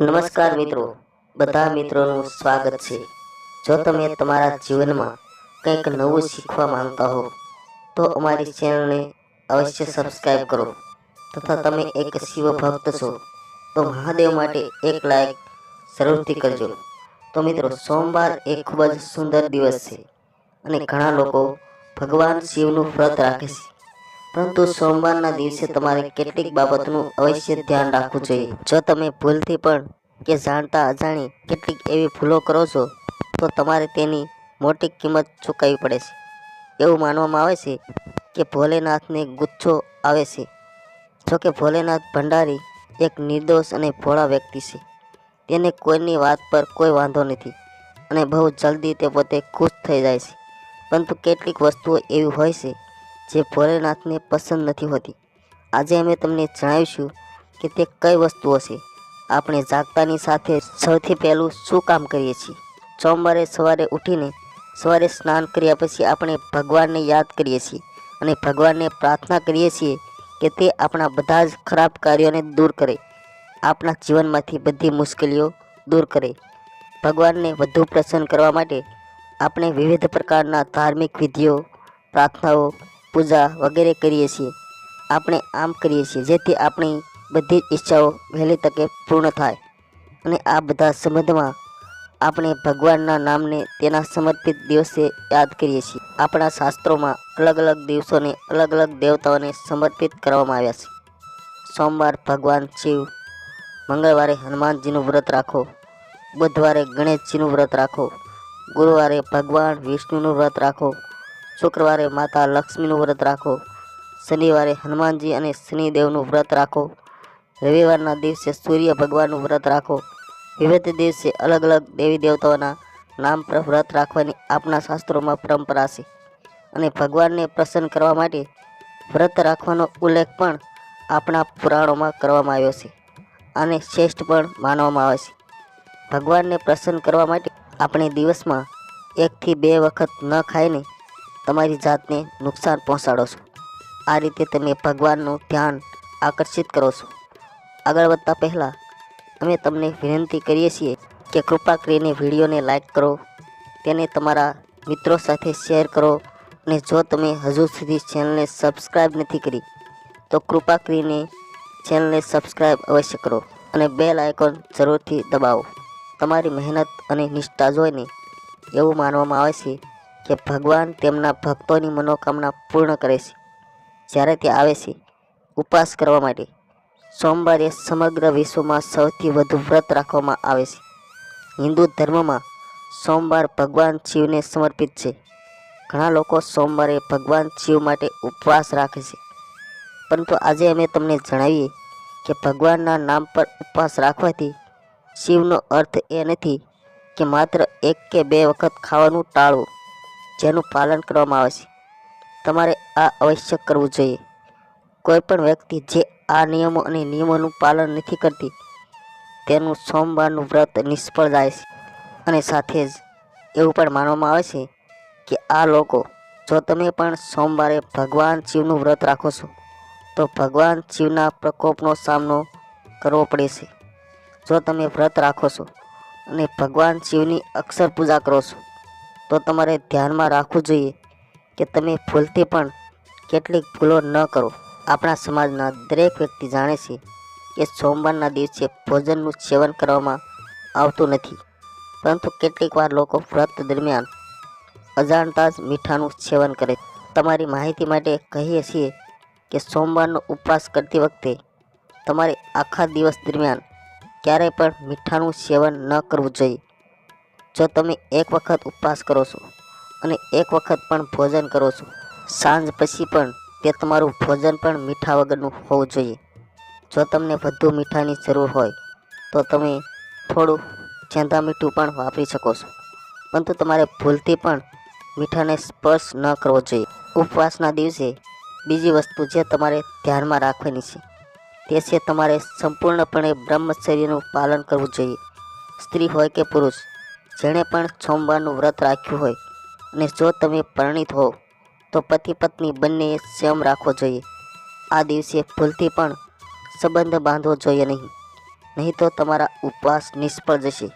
નમસ્કાર મિત્રો. બધા મિત્રોનું સ્વાગત છે. જો તમે તમારા જીવનમાં કંઈક નવું શીખવા માંગતા હો, તો અમારી ચેનલને અવશ્ય સબસ્ક્રાઈબ કરો તથા તમે એક શિવ ભક્ત છો, તો મહાદેવ માટે એક લાયક જરૂરથી કરજો. તો મિત્રો, સોમવાર એ ખૂબ જ સુંદર દિવસ છે અને ઘણા લોકો ભગવાન શિવનું વ્રત રાખે છે. પરંતુ સોમવારના દિવસે તમારે કેટલીક બાબતનું અવશ્ય ધ્યાન રાખવું જોઈએ. જો તમે ભૂલથી પણ કે જાણતા અજાણી કેટલીક એવી ભૂલો કરો છો, તો તમારે તેની મોટી કિંમત ચૂકવવી પડે છે. એવું માનવામાં આવે છે કે ભોલેનાથને ગુચ્છો આવે છે. જો કે ભોલેનાથ ભંડારી એક નિર્દોષ અને ભોળા વ્યક્તિ છે. તેને કોઈની વાત પર કોઈ વાંધો નથી અને બહુ જલ્દી તે પોતે ખુશ થઈ જાય છે. પરંતુ કેટલીક વસ્તુઓ એવી હોય છે જે ભોલેનાથને પસંદ નથી હોતી. આજે અમે તમને જણાવીશું કે તે કઈ વસ્તુઓ છે આપણે જાગતાની સાથે સૌથી પહેલું શું કામ કરીએ છીએ? સોમવારે સવારે ઉઠીને સવારે સ્નાન કર્યા પછી આપણે ભગવાનને યાદ કરીએ છીએ અને ભગવાનને પ્રાર્થના કરીએ છીએ કે તે આપણા બધા જ ખરાબ કાર્યોને દૂર કરે. આપણા જીવનમાંથી બધી મુશ્કેલીઓ દૂર કરે. ભગવાનને વધુ પ્રસન્ન કરવા માટે આપણે વિવિધ પ્રકારના ધાર્મિક વિધિઓ, પ્રાર્થનાઓ પૂજા વગેરે કરીએ છીએ. આપણે આમ કરીએ છીએ જેથી આપણી બધી જ ઈચ્છાઓ વહેલી તકે પૂર્ણ થાય. અને આ બધા સંબંધમાં આપણે ભગવાનના નામને તેના સમર્પિત દિવસે યાદ કરીએ છીએ. આપણા શાસ્ત્રોમાં અલગ અલગ દિવસોને અલગ અલગ દેવતાઓને સમર્પિત કરવામાં આવ્યા છે. સોમવાર ભગવાન શિવ, મંગળવારે હનુમાનજીનું વ્રત રાખો, બુધવારે ગણેશજીનું વ્રત રાખો, ગુરુવારે ભગવાન વિષ્ણુનું વ્રત રાખો શુક્રવારે માતા લક્ષ્મીનું વ્રત રાખો. શનિવારે હનુમાનજી અને શનિદેવનું વ્રત રાખો. રવિવારના દિવસે સૂર્ય ભગવાનનું વ્રત રાખો. વિવિધ દિવસે અલગ અલગ દેવી દેવતાઓના નામ પર વ્રત રાખવાની આપણા શાસ્ત્રોમાં પરંપરા છે. અને ભગવાનને પ્રસન્ન કરવા માટે વ્રત રાખવાનો ઉલ્લેખ પણ આપણા પુરાણોમાં કરવામાં આવ્યો છે. અને શ્રેષ્ઠ પણ માનવામાં આવે છે. ભગવાનને પ્રસન્ન કરવા માટે આપણે દિવસમાં એકથી બે વખત ન ખાઈને તમારી જાતને નુકસાન પહોંચાડો છો. આ રીતે તમે ભગવાનનું ધ્યાન આકર્ષિત કરો છો. આગળ વધતા પહેલાં, અમે તમને વિનંતી કરીએ છીએ કે કૃપા કરીને વિડીયોને લાઇક કરો, તેને તમારા મિત્રો સાથે શેર કરો, અને જો તમે હજુ સુધી ચેનલને સબસ્ક્રાઈબ નથી કરી, તો કૃપા કરીને ચેનલને સબસ્ક્રાઈબ અવશ્ય કરો અને બેલ આઇકોન જરૂરથી દબાવો. તમારી મહેનત અને નિષ્ઠા જોઈને એવું માનવામાં આવે છે કે ભગવાન તેમના ભક્તોની મનોકામના પૂર્ણ કરે છે, જ્યારે તે આવે છે ઉપવાસ કરવા માટે, સોમવારે સમગ્ર વિશ્વમાં સૌથી વધુ વ્રત રાખવામાં આવે છે. હિન્દુ ધર્મમાં સોમવાર ભગવાન શિવને સમર્પિત છે. ઘણા લોકો સોમવારે ભગવાન શિવ માટે ઉપવાસ રાખે છે. પરંતુ આજે અમે તમને જણાવીએ કે ભગવાનના નામ પર ઉપવાસ રાખવાથી શિવનો અર્થ એ નથી કે માત્ર એક કે બે વખત ખાવાનું ટાળવું. જેનું પાલન કરવામાં આવે છે. તમારે આ અવશ્ય કરવું જોઈએ. કોઈ પણ વ્યક્તિ જે આ નિયમો અને નિયમોનું પાલન નથી કરતી, તેનું સોમવારનું વ્રત નિષ્ફળ જાય છે. અને સાથે જ એવું પણ માનવામાં આવે છે કે આ લોકો, જો તમે પણ સોમવારે ભગવાન શિવનું વ્રત રાખો છો, તો ભગવાન શિવના પ્રકોપનો સામનો કરવો પડે છે. જો તમે વ્રત રાખો છો અને ભગવાન શિવની અક્ષર પૂજા કરો છો તો તમારે ધ્યાનમાં રાખવું જોઈએ કે તમે ભૂલથી પણ કેટલીક ભૂલો ન કરો. આપણા સમાજના દરેક વ્યક્તિ જાણે છે કે સોમવારના દિવસે ભોજનનું સેવન કરવામાં આવતું નથી. પરંતુ કેટલીક વાર લોકો વ્રત દરમિયાન અજાણતા જ મીઠાનું સેવન કરે. તમારી માહિતી માટે કહીએ છીએ કે સોમવારનો ઉપવાસ કરતી વખતે તમારે આખા દિવસ દરમિયાન ક્યારેય પણ મીઠાનું સેવન ન કરવું જોઈએ. જો તમે એક વખત ઉપવાસ કરો છો અને એક વખત પણ ભોજન કરો છો, સાંજ પછી પણ તે તમારું ભોજન પણ મીઠા વગરનું હોવું જોઈએ. જો તમને વધુ મીઠાની જરૂર હોય, તો તમે થોડું ચેંદા મીઠું પણ વાપરી શકો છો. પરંતુ તમારે ભૂલથી પણ મીઠાને સ્પર્શ ન કરવો જોઈએ. ઉપવાસના દિવસે બીજી વસ્તુ જે તમારે ધ્યાનમાં રાખવાની છે, તે છે તમારે સંપૂર્ણપણે બ્રહ્મચર્યનું પાલન કરવું જોઈએ. સ્ત્રી હોય કે પુરુષ જેણે પણ સોમવારનું વ્રત રાખ્યું હોય અને જો તમે પરણિત હો તો પતિ પત્ની બંનેએ સંયમ રાખવો જોઈએ. આ દિવસે ભૂલથી પણ સંબંધ બાંધવો જોઈએ નહીં. નહીં તો તમારા ઉપવાસ નિષ્ફળ જશે.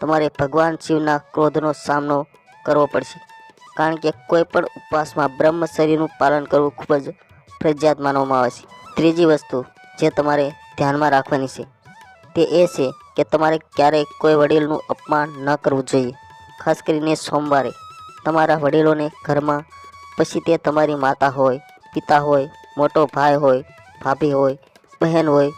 તમારે ભગવાન શિવના ક્રોધનો સામનો કરવો પડશે. કારણ કે કોઈ પણ ઉપવાસમાં બ્રહ્મચર્યનું પાલન કરવું ખૂબ જ ફરજિયાત માનવામાં આવે છે. ત્રીજી વસ્તુ જે તમારે ધ્યાનમાં રાખવાની છે, તે એ છે કે તમારે ક્યારેય કોઈ વડીલનું અપમાન ન કરવું જોઈએ. ખાસ કરીને સોમવારે. તમારા વડીલોને ઘરમાં, પછી તે તમારી માતા હોય, પિતા હોય, મોટો ભાઈ હોય, ભાભી હોય, બહેન હોય,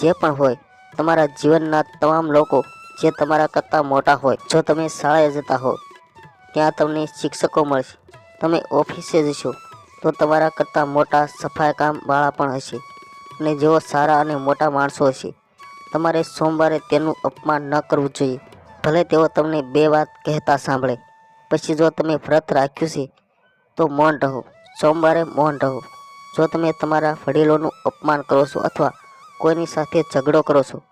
જે પણ હોય, તમારા જીવનના તમામ લોકો જે તમારા કરતાં મોટા હોય, જો તમે શાળાએ જતા હો, ત્યાં તમને શિક્ષકો મળશે. તમે ઓફિસે જશો, તો તમારા કરતાં મોટા સફાઈ કામવાળા પણ હશે. અને જેઓ સારા અને મોટા માણસો હશે તમારે સોમવારે તેનું અપમાન ન કરવું જોઈએ. ભલે તેઓ તમને બે વાત કહેતા સાંભળે. પછી જો તમે વ્રત રાખ્યું છે, તો મૌન રહો. સોમવારે મૌન રહો. જો તમે તમારા વડીલોનું અપમાન કરો છો અથવા કોઈની સાથે ઝઘડો કરો છો,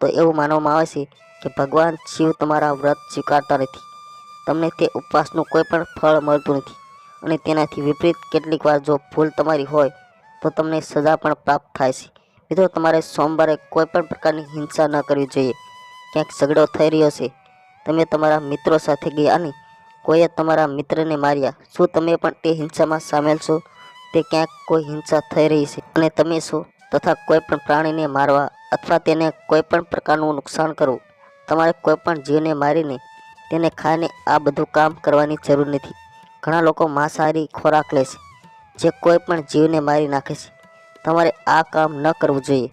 તો એવું માનવામાં આવે છે કે ભગવાન શિવ તમારા વ્રત સ્વીકારતા નથી. તમને તે ઉપવાસનું કોઈ પણ ફળ મળતું નથી. અને તેનાથી વિપરીત કેટલીક વાર જો ભૂલ તમારી હોય, તો તમને સજા પણ પ્રાપ્ત થાય છે. મિત્રો તમારે સોમવારે કોઈ પણ પ્રકારની હિંસા ન કરવી જોઈએ. ક્યાંક ઝઘડો થઈ રહ્યો છે. તમે તમારા મિત્રો સાથે ગયા અને કોઈએ તમારા મિત્રને માર્યા. શું તમે પણ તે હિંસામાં સામેલ છો? તે ક્યાંક કોઈ હિંસા થઈ રહી છે. અને તમે શું? તથા કોઈ પણ પ્રાણીને મારવા અથવા તેને કોઈ પણ પ્રકારનું નુકસાન કરવું. તમારે કોઈ પણ જીવને મારીને તેને ખાઈને આ બધું કામ કરવાની જરૂર નથી. ઘણા લોકો માંસાહારી ખોરાક લે છે, જે કોઈ પણ જીવને મારી નાખે છે. તમારે આ કામ ન કરવું જોઈએ.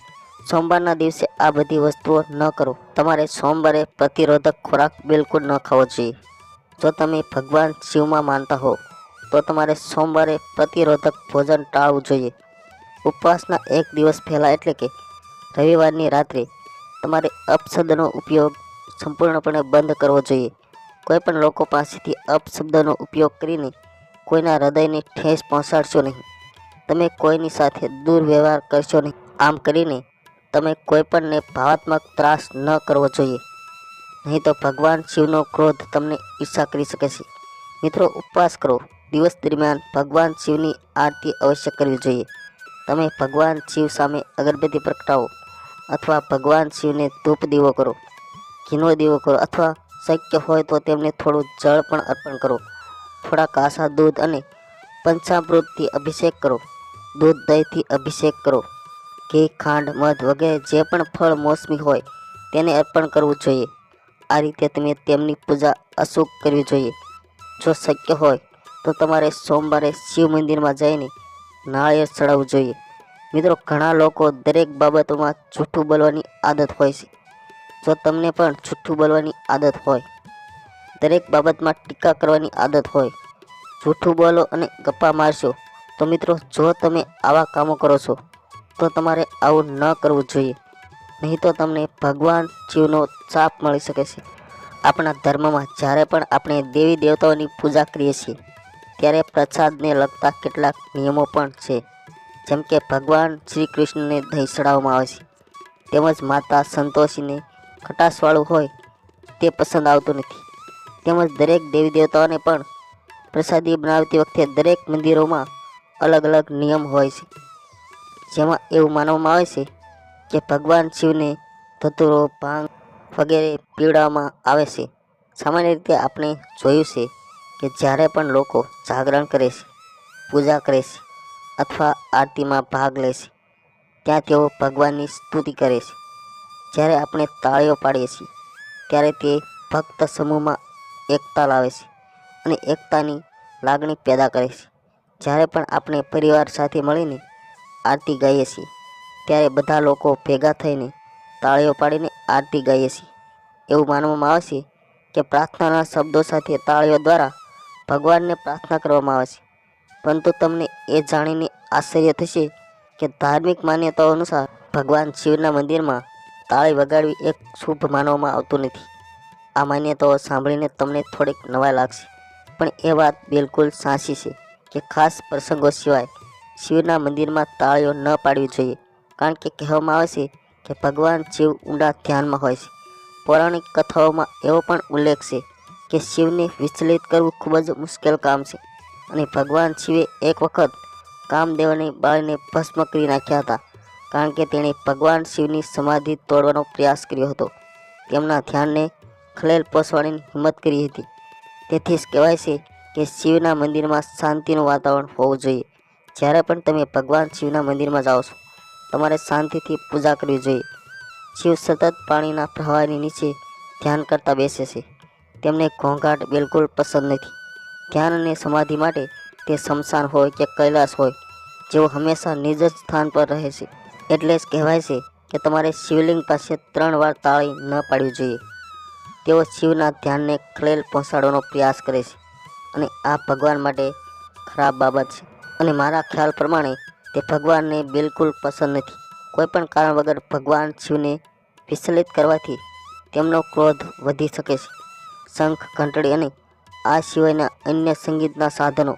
સોમવારના દિવસે આ બધી વસ્તુઓ ન કરો. તમારે સોમવારે પ્રતિરોધક ખોરાક બિલકુલ ન ખાવો જોઈએ. જો તમે ભગવાન શિવમાં માનતા હો, તો તમારે સોમવારે પ્રતિરોધક ભોજન ટાળવું જોઈએ. ઉપવાસના એક દિવસ પહેલાં એટલે કે રવિવારની રાત્રે તમારે અપશબ્દનો ઉપયોગ સંપૂર્ણપણે બંધ કરવો જોઈએ. કોઈ પણ લોકો પાસેથી અપશબ્દનો ઉપયોગ કરીને કોઈના હૃદયને ઠેસ પહોંચાડશો નહીં. તમે કોઈની સાથે દુર્વ્યવહાર કરશો નહીં. આમ કરીને તમે કોઈપણને ભાવાત્મક ત્રાસ ન કરવો જોઈએ. નહીં તો ભગવાન શિવનો ક્રોધ તમને ઈર્ષા કરી શકે છે. મિત્રો, ઉપવાસ કરો. દિવસ દરમિયાન ભગવાન શિવની આરતી અવશ્ય કરવી જોઈએ. તમે ભગવાન શિવ સામે અગરબત્તી પ્રગટાવો અથવા ભગવાન શિવને ધૂપ દીવો કરો, ઘીનો દીવો કરો અથવા શક્ય હોય તો તેમને થોડું જળ પણ અર્પણ કરો. થોડા કાસા દૂધ અને પંચામૃતથી અભિષેક કરો. દૂધ દહીંથી અભિષેક કરો. ઘી, ખાંડ, મધ વગેરે જે પણ ફળ મોસમી હોય તેને અર્પણ કરવું જોઈએ. આ રીતે તમે તેમની પૂજા અશુભ કરવી જોઈએ. જો શક્ય હોય તો તમારે સોમવારે શિવ મંદિરમાં જઈને નાળિયેર ચડાવવું જોઈએ. મિત્રો, ઘણા લોકો દરેક બાબતોમાં જૂઠું બોલવાની આદત હોય છે. જો તમને પણ જૂઠું બોલવાની આદત હોય, દરેક બાબતમાં ટીકા કરવાની આદત હોય, જૂઠું બોલો અને ગપ્પા મારશો તો મિત્રો, જો તમે આવા કામો કરો છો, તો તમારે આવું ન કરવું જોઈએ. નહીં તો તમને ભગવાન શિવનો ચાપ મળી શકે છે. આપણા ધર્મમાં જ્યારે પણ આપણે દેવી દેવતાઓની પૂજા કરીએ છીએ, ત્યારે પ્રસાદને લગતા કેટલાક નિયમો પણ છે. જેમ કે ભગવાન શ્રી કૃષ્ણને દહીં ચડાવવામાં આવે છે. તેમજ માતા સંતોષીને ખટાશવાળું હોય, તે પસંદ આવતું નથી. તેમજ દરેક દેવી દેવતાઓને પણ પ્રસાદી બનાવતી વખતે દરેક મંદિરોમાં અલગ અલગ નિયમ હોય છે. જેમાં એવું માનવામાં આવે છે કે ભગવાન શિવને ધતુરો, ભાંગ વગેરે પીવડાવવામાં આવે છે. સામાન્ય રીતે આપણે જોયું છે કે જ્યારે પણ લોકો જાગરણ કરે છે, પૂજા કરે છે અથવા આરતીમાં ભાગ લે છે, ત્યાં તેઓ ભગવાનની સ્તુતિ કરે છે. જ્યારે આપણે તાળીઓ પાડીએ છીએ, ત્યારે તે ભક્ત સમૂહમાં એકતા લાવે છે અને એકતાની લાગણી પેદા કરે છે. જ્યારે પણ આપણે પરિવાર સાથે મળીને આરતી ગાઈએ છીએ, ત્યારે બધા લોકો ભેગા થઈને તાળીઓ પાડીને આરતી ગાઈએ છીએ. એવું માનવામાં આવે છે કે પ્રાર્થનાના શબ્દો સાથે તાળીઓ દ્વારા ભગવાનને પ્રાર્થના કરવામાં આવે છે. પરંતુ તમને એ જાણીને આશ્ચર્ય થશે કે ધાર્મિક માન્યતાઓ અનુસાર ભગવાન શિવના મંદિરમાં તાળી વગાડવી એક શુભ માનવામાં આવતું નથી. આ માન્યતાઓ સાંભળીને તમને થોડીક નવાઈ લાગશે. પણ એ વાત બિલકુલ સાચી છે. કે ખાસ પ્રસંગો સિવાય શિવના મંદિરમાં તાળીઓ ન પાડવી જોઈએ. કારણ કે કહેવામાં આવે છે કે ભગવાન શિવ ઊંડા ધ્યાનમાં હોય છે. પૌરાણિક કથાઓમાં એવો પણ ઉલ્લેખ છે કે શિવને વિચલિત કરવું ખૂબ જ મુશ્કેલ કામ છે. અને ભગવાન શિવે એક વખત કામદેવને બાળીને ભસ્મ કરી નાખ્યા હતા. કારણ કે તેણે ભગવાન શિવની સમાધિ તોડવાનો પ્રયાસ કર્યો હતો. તેમના ધ્યાનને ખલેલ પહોંચવાની હિંમત કરી હતી. તેથી જ કહેવાય છે કે શિવના મંદિરમાં શાંતિનું વાતાવરણ હોવું જોઈએ. જ્યારે પણ તમે ભગવાન શિવના મંદિરમાં જાઓ છો, તમારે શાંતિથી પૂજા કરવી જોઈએ. શિવ સતત પાણીના પ્રવાહની નીચે ધ્યાન કરતા બેસે છે. તેમને ઘોંઘાટ બિલકુલ પસંદ નથી. ધ્યાન અને સમાધિ માટે તે શમશાન હોય કે કૈલાસ હોય, જેઓ હંમેશા નિજ સ્થાન પર રહે છે. એટલે જ કહેવાય છે કે તમારે શિવલિંગ પાસે ત્રણ વાર તાળી ન પાડવી જોઈએ. તેઓ શિવના ધ્યાનને ખલેલ પહોંચાડવાનો પ્રયાસ કરે છે. અને આ ભગવાન માટે ખરાબ બાબત છે. અને મારા ખ્યાલ પ્રમાણે તે ભગવાનને બિલકુલ પસંદ નથી. કોઈપણ કારણ વગર ભગવાન શિવને વિચલિત કરવાથી તેમનો ક્રોધ વધી શકે છે. શંખ, ઘંટડી અને આ સિવાયના અન્ય સંગીતના સાધનો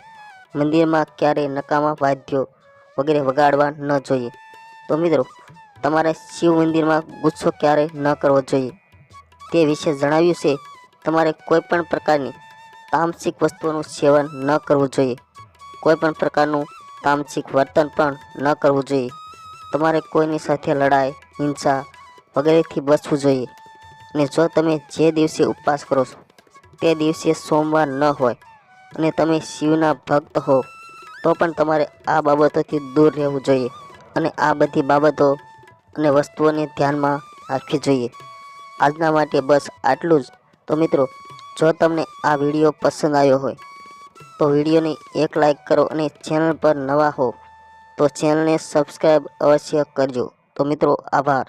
મંદિરમાં ક્યારેય નકામા વાદ્યો વગેરે વગાડવા ન જોઈએ. તો મિત્રો, તમારે શિવ મંદિરમાં ગુસ્સો ક્યારેય ન કરવો જોઈએ? તે વિશે જણાવ્યું છે. તમારે કોઈ પણ પ્રકારની તામસિક વસ્તુઓનું સેવન ન કરવું જોઈએ. કોઈ પણ પ્રકારનું તામસિક વર્તન પણ ન કરવું જોઈએ. તમારે કોઈની સાથે લડાઈ, હિંસા વગેરેથી બચવું જોઈએ. અને જો તમે જે દિવસે ઉપવાસ કરો છો, તે દિવસે સોમવાર ન હોય અને તમે શિવના ભક્ત હો, તો પણ તમારે આ બાબતોથી દૂર રહેવું જોઈએ અને આ બધી બાબતો અને વસ્તુઓને ધ્યાનમાં રાખવી જોઈએ. આજના માટે બસ આટલું જ. તો મિત્રો જો તમને આ વીડિયો પસંદ આવ્યો હોય, તો વિડીયોને એક લાઈક કરો અને ચેનલ પર નવા હો, તો ચેનલને સબસ્ક્રાઈબ અવશ્ય કરજો. તો મિત્રો, આભાર.